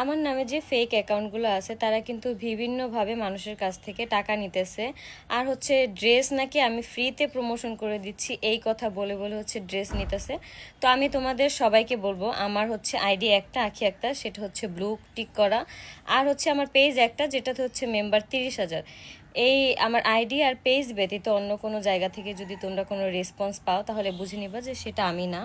আমার নামে যে ফেক অ্যাকাউন্টগুলো আছে, তারা কিন্তু বিভিন্নভাবে মানুষের কাছ থেকে টাকা নিতেছে। আর হচ্ছে ড্রেস নাকি আমি ফ্রিতে প্রমোশন করে দিচ্ছি, এই কথা বলে বলে হচ্ছে ড্রেস নিতেছে। তো আমি তোমাদের সবাইকে বলব, আমার হচ্ছে আইডি একটা, আঁখি একটা, সেটা হচ্ছে ব্লু টিক করা। আর হচ্ছে আমার পেজ একটা, যেটাতে হচ্ছে মেম্বার তিরিশ হাজার। এই আমার আইডি আর পেজ ব্যতীত অন্য কোনো জায়গা থেকে যদি তোমরা কোনো রেসপন্স পাও, তাহলে বুঝে নিবা যে সেটা আমি না।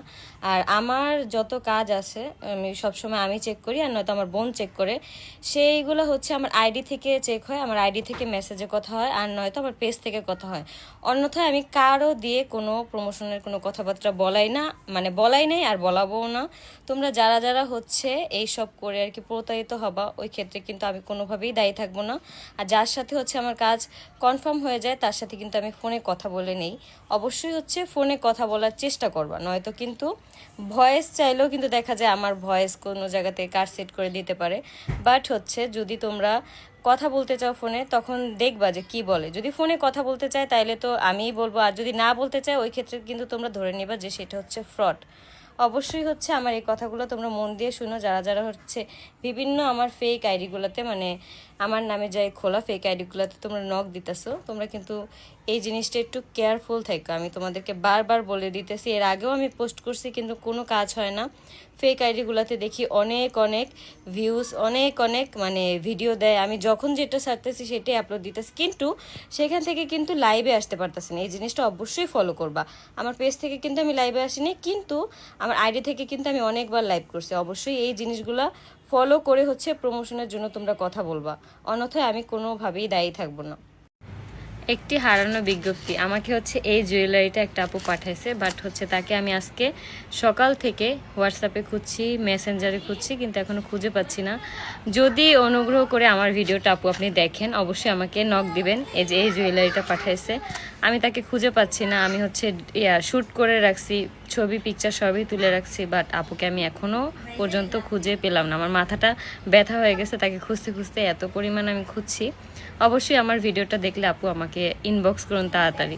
আর আমার যত কাজ আছে, আমি সবসময় আমি চেক করি, আর নয়তো আমার বোন চেক করে। সেইগুলো হচ্ছে আমার আইডি থেকে চেক হয়, আমার আইডি থেকে মেসেজে কথা হয়, আর নয়তো আমার পেজ থেকে কথা হয়। অন্যথায় আমি কারও দিয়ে কোনো প্রমোশনের কোনো কথাবার্তা বলাই না মানে বলাই নেই আর বলাবো না। তোমরা যারা যারা হচ্ছে এই সব করে আর কি প্রতারিত হবা, ওই ক্ষেত্রে কিন্তু আমি কোনোভাবেই দায়ী থাকব না। আর যার সাথে হচ্ছে আমার কাজ কনফার্ম হয়ে যায়, তার সাথে কিন্তু আমি ফোনে কথা বলে নেই। অবশ্যই হচ্ছে ফোনে কথা বলার চেষ্টা করবা, নয়তো কিন্তু ভয়েস চাইলেও কিন্তু দেখা যায় আমার ভয়েস কোনো জায়গাতে কার সেট করে দিতে পারে। বাট হচ্ছে যদি তোমরা কথা বলতে চাও ফোনে, তখন দেখবা যে কি বলে। যদি ফোনে কথা বলতে চায়, তাইলে তো আমিই বলব, আর যদি না বলতে চায়, ওই ক্ষেত্রে কিন্তু তোমরা ধরে নিবা যে সেটা হচ্ছে ফ্রড। অবশ্যই হচ্ছে আমার এই কথাগুলো তোমরা মন দিয়ে শুনো। যারা যারা হচ্ছে বিভিন্ন আমার ফেক আইডিগুলোতে মানে আমার নামে যাই খোলা ফেক আইডিগুলোতে তোমরা নখ দিতেছো, তোমরা কিন্তু এই জিনিসটা একটু কেয়ারফুল থাকো। আমি তোমাদেরকে বারবার বলে দিতেছি, এর আগেও আমি পোস্ট করছি, কিন্তু কোনো কাজ হয় না। ফেক আইডিগুলোতে দেখি অনেক অনেক ভিউজ অনেক অনেক মানে ভিডিও দেয়। আমি যখন যেটা ছাড়তেছি সেটাই আপলোড দিতেছি। কিন্তু সেখান থেকে কিন্তু লাইভে আসতে পারতেছি না। এই জিনিসটা অবশ্যই ফলো করবা। আমার পেজ থেকে কিন্তু আমি লাইভে আসিনি, কিন্তু আমার আইডি থেকে কিন্তু আমি অনেকবার লাইভ করছি। অবশ্যই এই জিনিসগুলা ফলো করে হচ্ছে প্রমোশনের জন্য তোমরা কথা বলবা। অন্যথায় আমি কোনোভাবেই দায়ী থাকব না। একটি হারানো বিজ্ঞপ্তি, আমাকে হচ্ছে এই জুয়েলারিটা একটা আপু পাঠাইছে বাট হচ্ছে তাকে আমি আজকে সকাল থেকে হোয়াটসঅ্যাপে খুঁজছি মেসেঞ্জারে খুঁজছি, কিন্তু এখনও খুঁজে পাচ্ছি না। যদি অনুগ্রহ করে আমার ভিডিওটা আপু আপনি দেখেন, অবশ্যই আমাকে নক দিবেন, এই যে এই জুয়েলারিটা পাঠাইছে। আমি তাকে খুঁজে পাচ্ছি না, আমি হচ্ছে, ইয়া শ্যুট করে রাখছি, ছবি পিকচার সবই তুলে রাখছি বাট আপুকে আমি এখনও পর্যন্ত খুঁজে পেলাম না। আমার মাথাটা ব্যথা হয়ে গেছে, তাকে খুঁজতে খুঁজতে এত পরিমাণ আমি খুঁজছি। অবশ্যই আমার ভিডিওটা দেখলে আপু আমাকে ইনবক্স করুন তাড়াতাড়ি।